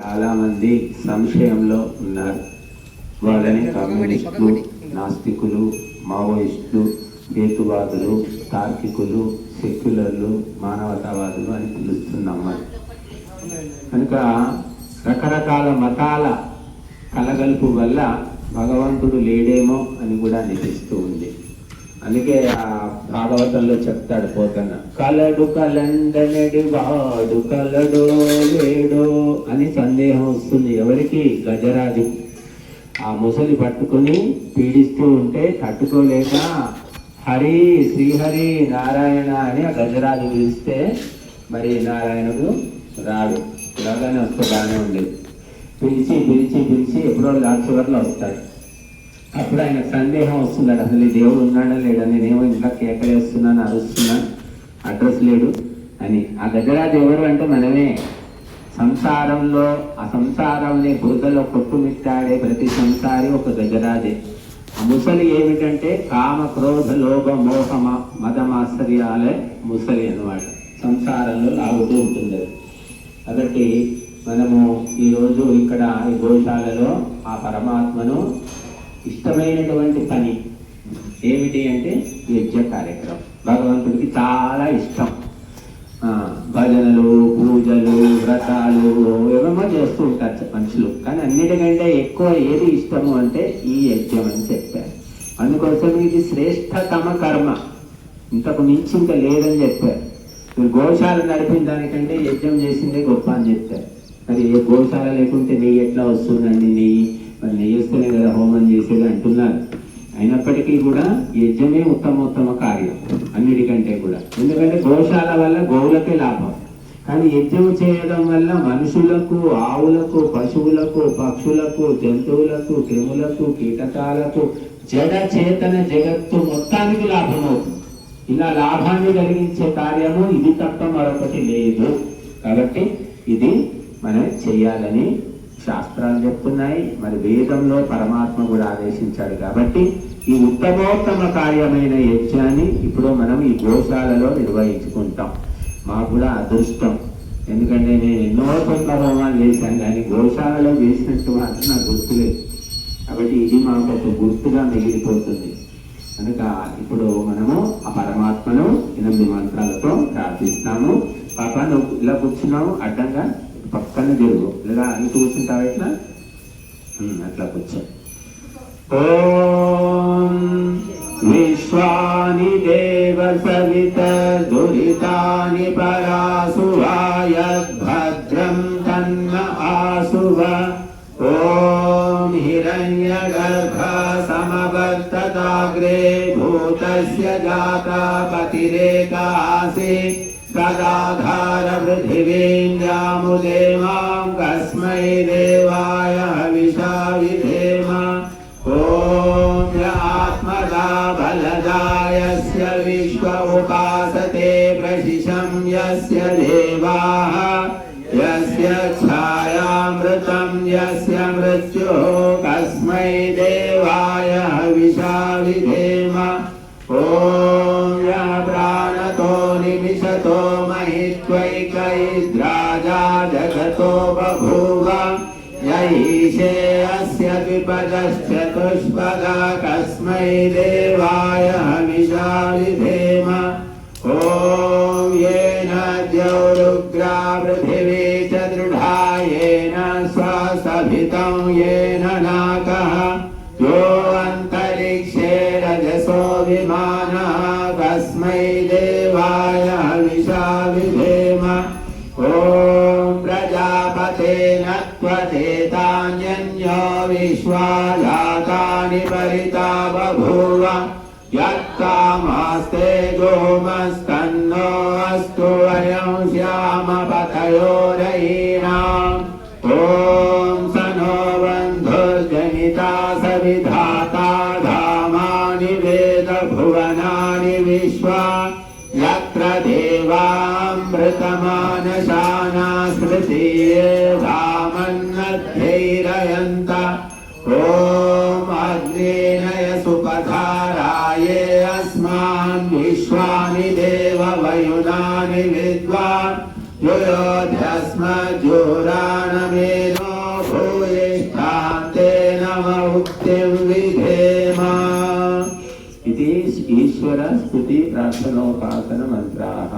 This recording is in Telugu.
చాలా మంది సంశయంలో ఉన్నారు. వాళ్ళని కమ్యూనిస్టులు నాస్తికులు మావోయిస్టులు హేతువాదులు తార్కికులు సెక్యులర్లు మానవతావాదులు అని పిలుస్తున్నాం మరి కనుక రకరకాల మతాల కలగలుపు వల్ల భగవంతుడు లేడేమో అని కూడా అనిపిస్తూ ఉంది. అందుకే ఆ భాగవతంలో చెప్తాడు పోతన్న కలడు కలండనడి వాడు కలడో లేడో అని సందేహం వస్తుంది. ఎవరికి? గజరాజు. ఆ ముసలి పట్టుకుని పీడిస్తూ ఉంటే తట్టుకోలేక హరి శ్రీహరి నారాయణ అని ఆ గజరాజు పిలిస్తే మరి నారాయణుడు రాడు. రాగానే వస్తే బాగానే ఉండేది. పిలిచి పిలిచి పిలిచి ఎప్పుడో లాస్ట్ చివరిలో వస్తాడు. అప్పుడు ఆయన సందేహం వస్తున్నాడు అసలు ఈ దేవుడు ఉన్నాడా లేడా? నేనేమో ఇంట్లో కేకలేస్తున్నాను అరుస్తున్నాను అడ్రస్ లేడు అని. ఆ గజరాజు ఎవరు అంటే మనమే. సంసారంలో ఆ సంసారాన్ని బురదలో కొట్టుమిట్టాడే ప్రతి సంసారి ఒక గజరాజే. ఆ ముసలి ఏమిటంటే కామ క్రోధ లోభ మోహ మదమాశ్చర్యాలే ముసలి అన్నమాట. సంసారంలో లాగుతూ ఉంటుంది కాబట్టి మనము ఈరోజు ఇక్కడ ఈ గోశాలలో ఆ పరమాత్మను ఇష్టమైనటువంటి పని ఏమిటి అంటే యజ్ఞ కార్యక్రమం. భగవంతుడికి చాలా ఇష్టం. భజనలు పూజలు వ్రతాలు ఏమేమో చేస్తూ ఉంటారు మనుషులు. కానీ అన్నిటికంటే ఎక్కువ ఏది ఇష్టము అంటే ఈ యజ్ఞం అని చెప్పారు. అందుకోసం ఇది శ్రేష్టతమ కర్మ. ఇంతకు మించి ఇంకా లేదని చెప్పారు. మీరు గోశాల నడిపిన దానికంటే యజ్ఞం చేసిందే గొప్ప అని చెప్పారు. మరి ఏ గోశాల లేకుంటే నెయ్యి ఎట్లా వస్తుందండి? నెయ్యి? మరి నెయ్యి వస్తేనే కదా హోమం చేసేది అంటున్నారు. అయినప్పటికీ కూడా యజ్ఞమే ఉత్తమోత్తమ కార్యం. అన్నిటికంటే కూడా. ఎందుకంటే గోశాల వల్ల గోవులకే లాభం. కానీ యజ్ఞం చేయడం వల్ల మనుషులకు ఆవులకు పశువులకు పక్షులకు జంతువులకు క్రిములకు కీటకాలకు జడ చేతన జగత్తు మొత్తానికి లాభం అవుతుంది ఇలా లాభాన్ని కలిగించే కార్యము ఇది తప్ప మరొకటి లేదు. కాబట్టి ఇది మనం చేయాలని శాస్త్రాలు చెప్తున్నాయి. మరి వేదంలో పరమాత్మ కూడా ఆదేశించాడు కాబట్టి ఈ ఉత్తమోత్తమ కార్యమైన యజ్ఞాన్ని ఇప్పుడు మనం ఈ గోశాలలో నిర్వహించుకుంటాం. మాకు కూడా అదృష్టం. ఎందుకంటే నేను ఎన్నో చోట్ల హోమాలు చేశాను కానీ గోశాలలో చేసినట్టు మాత్రం నాకు గుర్తులేదు. కాబట్టి ఇది మాకు ఒక గుర్తుగా మిగిలిపోతుంది. కనుక ఇప్పుడు మనము ఆ పరమాత్మను ఎనిమిది మంత్రాలతో ప్రార్థిస్తాము. పాప నువ్వు ఇలా కూర్చున్నావు అడ్డంగా? పక్కన తిరుగు లేదా అని కూర్చుంటావు ఎట్లా అట్లా కూర్చో. ఓం విశ్వాని దేవ సవిత దురితాని పరాసువాయ భద్రం తన్న ఆసువ ఓం హిరణ్యగర్భ సమవర్తతాగ్రే భూతస్య జాతా పతిరేకాసి तदाधार पृथिवीं जामुदेवां कस्मै देवाय हविषा विधेम ॐ आत्मदा बलदायस्य विश्व उपासते प्रशिशं यस्य देवाः यस्य छायामृतं यस्य मृत्युः जगतो बभूव यैषे अस्य द्विपदश्चतुष्पदा कस्मै देवाय हविषा विधेम ॐ येन द्यौरुग्रा पृथिवी च दृढा येन स्वसभितं येन नाकः यो प्रजापतेन त्वदेतान्यन्यो विश्वा जातानि परिता बभूव यत्कामास्ते गोमस्तन्नो अस्तु वयं श्यामपतयोरयीणाम् ॐ स नो बन्धुर्जनिता सविधाता धामानि वेदभुवनानि विश्वा यत्र देवामृतमानशाना स्मृतिये विद्वान् विश्वानि देववयुनानि विद्वान् योध्यास्मजोराणमेनो भूयेष्ठान्तेन मुक्तिं विधेम इति ईश्वरस्तुतिप्रार्थनोपासनमन्त्राः